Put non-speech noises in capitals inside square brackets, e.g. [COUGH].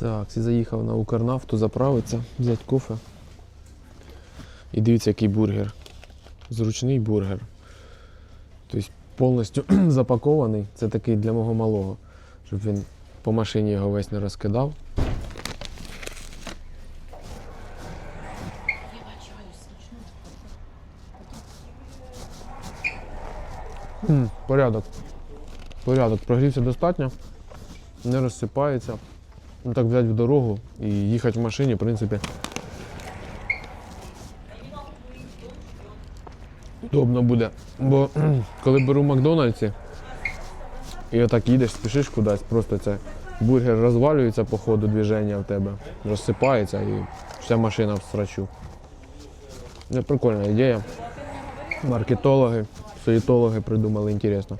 Так, і заїхав на Укрнафту заправитися, взяти кофе. І дивіться, який бургер. Зручний бургер. Тобто повністю [CLEARS THROAT] запакований. Це такий для мого малого, щоб він по машині його весь не розкидав. Порядок. Порядок. Прогрівся достатньо, не розсипається. Ну так взяти в дорогу і їхати в машині, в принципі. Удобно буде. Бо [CLEARS THROAT] коли беру Макдональдсі і отак їдеш, спішиш кудись, просто це бургер розвалюється по ходу движення в тебе, розсипається і вся машина в срачу. Це прикольна ідея. Маркетологи, суєтологи придумали інтересно.